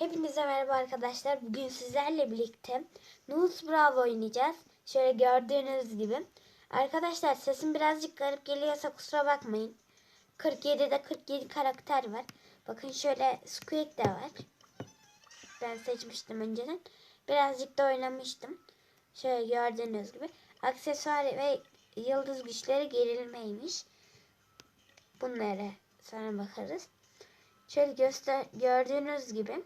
Hepinize merhaba arkadaşlar. Bugün sizlerle birlikte Noodles Bravo oynayacağız. Şöyle gördüğünüz gibi. Arkadaşlar sesim birazcık garip geliyorsa kusura bakmayın. 47'de 47 karakter var. Bakın şöyle Squeak de var. Ben seçmiştim önceden. Birazcık da oynamıştım. Şöyle gördüğünüz gibi. Aksesuar ve yıldız güçleri gerilmeymiş. Bunlara sonra bakarız. Şöyle göster gördüğünüz gibi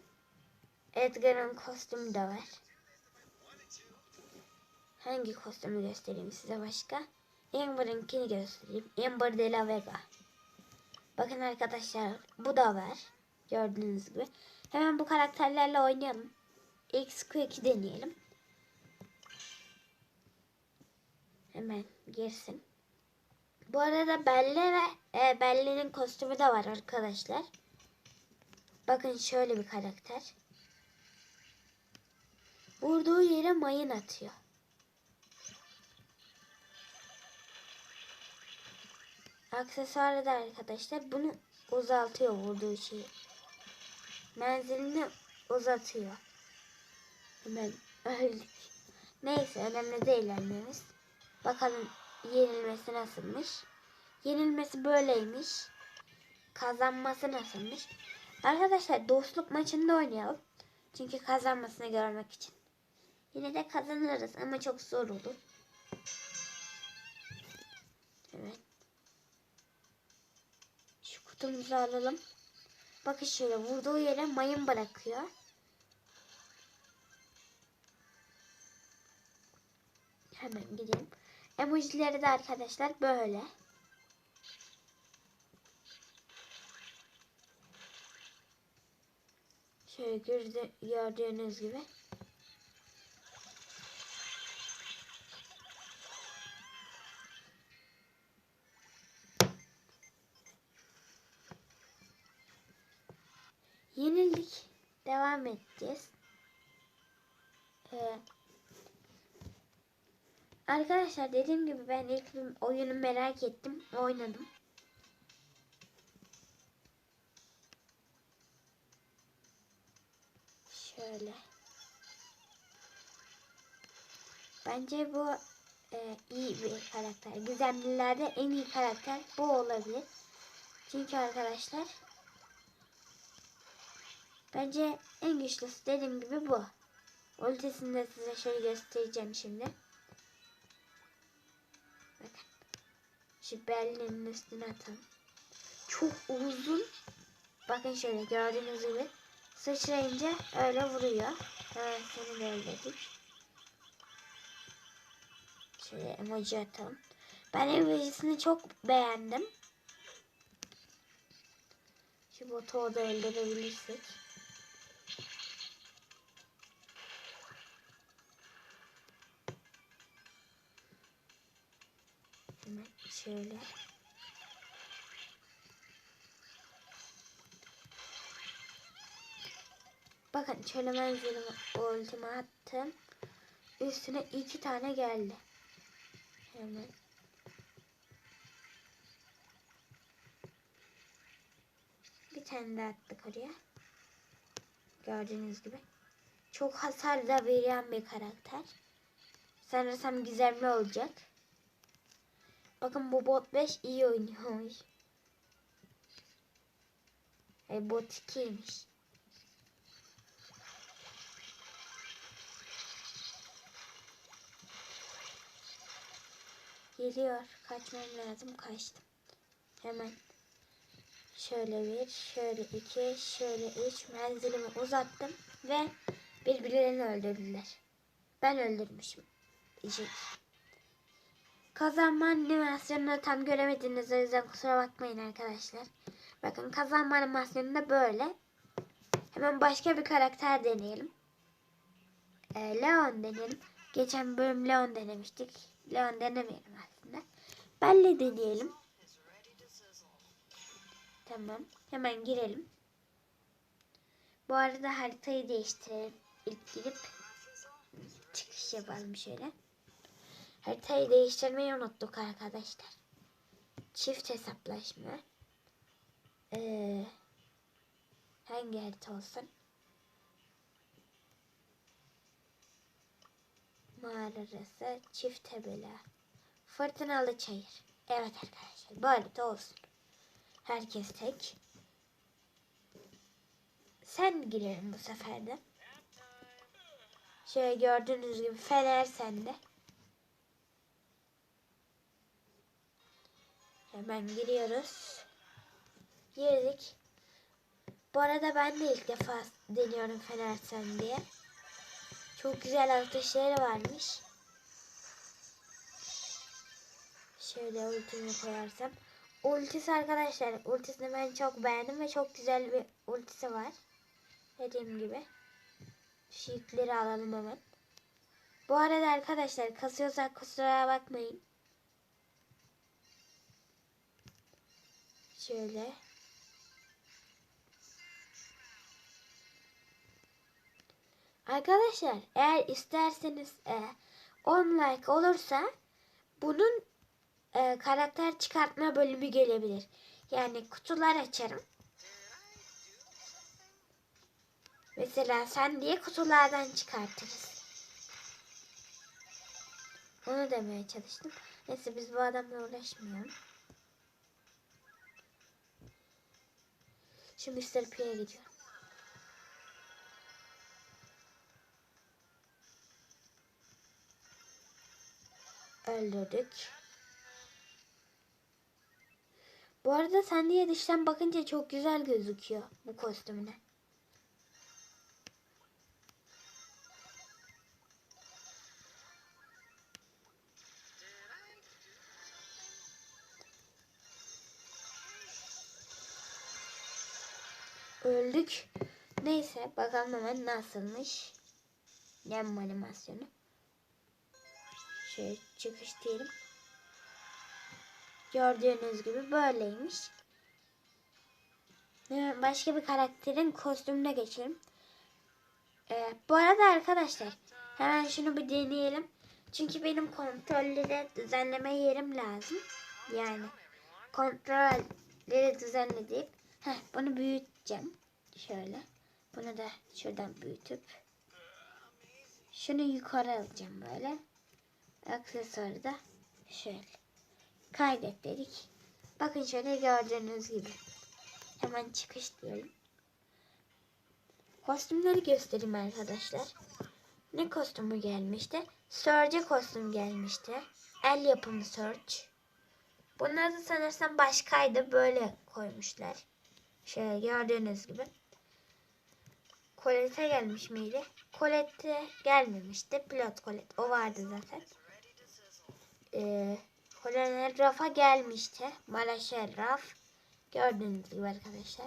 Edgar'ın kostümü de var. Hangi kostümü göstereyim size başka? Amber'ınkini göstereyim. Amber de la Vega. Bakın arkadaşlar bu da var. Gördüğünüz gibi. Hemen bu karakterlerle oynayalım. Squeak'i deneyelim. Hemen girsin. Bu arada Belle ve e, Belle'nin kostümü de var arkadaşlar. Bakın şöyle bir karakter. Vurduğu yere mayın atıyor. Aksesuarı da arkadaşlar bunu uzaltıyor vurduğu şeyi. Menzilini uzatıyor. Hemen öldük. Neyse önemli değil annemiz. Bakalım yenilmesi nasılmış. Yenilmesi böyleymiş. Kazanması nasılmış. Arkadaşlar dostluk maçında oynayalım. Çünkü kazanmasını görmek için. Yine de kazanırız ama çok zor olur. Evet. Şu kutumuzu alalım. Bakın şöyle vurduğu yere mayın bırakıyor. Hemen gidelim. Emojileri de arkadaşlar böyle. Şöyle gördü, gördüğünüz gibi. Yenildik. Devam edeceğiz. Ee, arkadaşlar dediğim gibi ben ilk oyunu merak ettim. Oynadım. Şöyle. Bence bu e, iyi bir karakter. Gizemlilerde en iyi karakter bu olabilir. Çünkü arkadaşlar bence en güçlüsü dediğim gibi bu. Ultisini de size şöyle göstereceğim şimdi. Bakın. Şu belinin üstüne atalım. Çok uzun. Bakın şöyle gördüğünüz gibi sıçrayınca öyle vuruyor. Hemen seni de öldürdük. Şöyle emoji atalım. Ben emojisini çok beğendim. Şu botu orada öldürebilirsek. Şöyle. Bakın şöyle menzilimi ultimi attım. Üstüne iki tane geldi. Hemen. Bir tane daha attık oraya. Gördüğünüz gibi. Çok hasar da veren bir karakter. Sanırsam gizemli olacak. Bakın bu bot 5 iyi oynuyormuş. E, bot 2'ymiş. Geliyor. Kaçmam lazım. Kaçtım. Hemen. Şöyle bir, şöyle iki, şöyle üç menzilimi uzattım ve birbirlerini öldürdüler. Ben öldürmüşüm. Diyecek. Kazanma animasyonunu tam göremediniz o yüzden kusura bakmayın arkadaşlar. Bakın kazanma animasyonu da böyle. Hemen başka bir karakter deneyelim. Ee, Leon deneyelim. Geçen bölüm Leon denemiştik. Leon denemeyelim aslında. Belle deneyelim. Tamam. Hemen girelim. Bu arada haritayı değiştirelim. İlk girip çıkış yapalım şöyle. Haritayı değiştirmeyi unuttuk arkadaşlar. Çift hesaplaşma. Ee, hangi harita olsun? Mağarası çift tebela. Fırtınalı çayır. Evet arkadaşlar bu harita olsun. Herkes tek. Sen girelim bu seferde. Şöyle gördüğünüz gibi fener sende. Hemen giriyoruz. Girdik. Bu arada ben de ilk defa deniyorum fener sen diye. Çok güzel atışları varmış. Şöyle ultimi koyarsam. Ultisi arkadaşlar. Ultisini ben çok beğendim ve çok güzel bir ultisi var. Dediğim gibi. Şu yükleri alalım hemen. Bu arada arkadaşlar kasıyorsak kusura bakmayın. Şöyle. Arkadaşlar eğer isterseniz e, 10 like olursa bunun e, karakter çıkartma bölümü gelebilir. Yani kutular açarım. Mesela sen diye kutulardan çıkartırız. Onu demeye çalıştım. Neyse biz bu adamla uğraşmayalım. Şu Mr. P'ye gidiyorum. Öldürdük. Bu arada sen diye dıştan bakınca çok güzel gözüküyor bu kostümüne. Öldük. Neyse bakalım hemen nasılmış. Yem animasyonu. Şöyle çıkış diyelim. Gördüğünüz gibi böyleymiş. Hemen Başka bir karakterin kostümüne geçelim. Ee, bu arada arkadaşlar hemen şunu bir deneyelim. Çünkü benim kontrolleri düzenleme yerim lazım. Yani kontrolleri düzenleyip heh, bunu büyüteceğim. Şöyle. Bunu da şuradan büyütüp şunu yukarı alacağım böyle. Aksesuarı da şöyle. Kaydet dedik. Bakın şöyle gördüğünüz gibi. Hemen çıkış diyelim. Kostümleri göstereyim arkadaşlar. Ne kostümü gelmişti? Surge kostüm gelmişti. El yapımı Surge. Bunlar da sanırsam başkaydı. Böyle koymuşlar. Şöyle gördüğünüz gibi. Colette gelmiş miydi? Colette gelmemişti. Pilot Colette. O vardı zaten. Ee, Rafa gelmişti. Maraşel Raf. Gördüğünüz gibi arkadaşlar.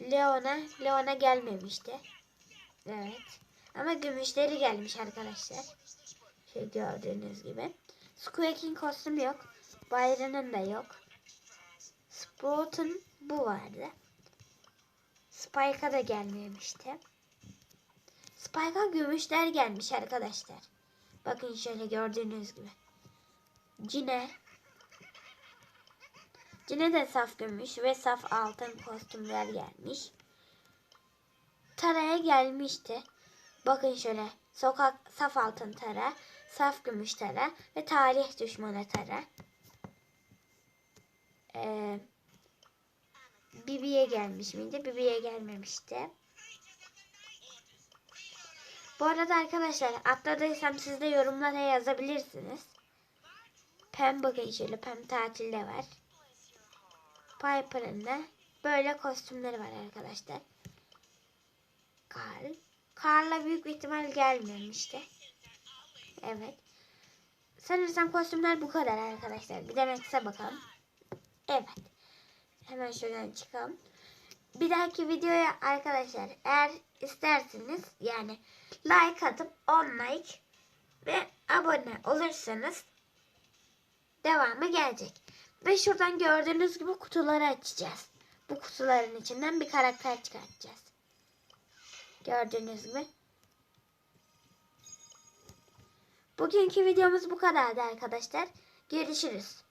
Leona, Leona gelmemişti. Evet. Ama gümüşleri gelmiş arkadaşlar. Şey gördüğünüz gibi. Squeak'in kostümü yok. Byron'ın da yok. Sprout'un bu vardı. Spike'a da gelmemişti. Spike'a gümüşler gelmiş arkadaşlar. Bakın şöyle gördüğünüz gibi. Cine. Cine de saf gümüş ve saf altın kostümler gelmiş. Tara'ya gelmişti. Bakın şöyle. Sokak saf altın tara, saf gümüş tara ve tarih düşmanı tara. Ee, Bibi'ye gelmiş miydi? Bibi'ye gelmemişti. Bu arada arkadaşlar atladıysam siz de yorumlara yazabilirsiniz. Pem şöyle Pem tatilde var. Piper'ın da böyle kostümleri var arkadaşlar. Karl. Karl'a büyük ihtimal gelmemişti. Evet. Sanırsam kostümler bu kadar arkadaşlar. Bir de Max'e bakalım. Evet. Hemen şuradan çıkalım. Bir dahaki videoya arkadaşlar eğer isterseniz yani like atıp 10 like ve abone olursanız devamı gelecek. Ve şuradan gördüğünüz gibi kutuları açacağız. Bu kutuların içinden bir karakter çıkartacağız. Gördüğünüz gibi. Bugünkü videomuz bu kadardı arkadaşlar. Görüşürüz.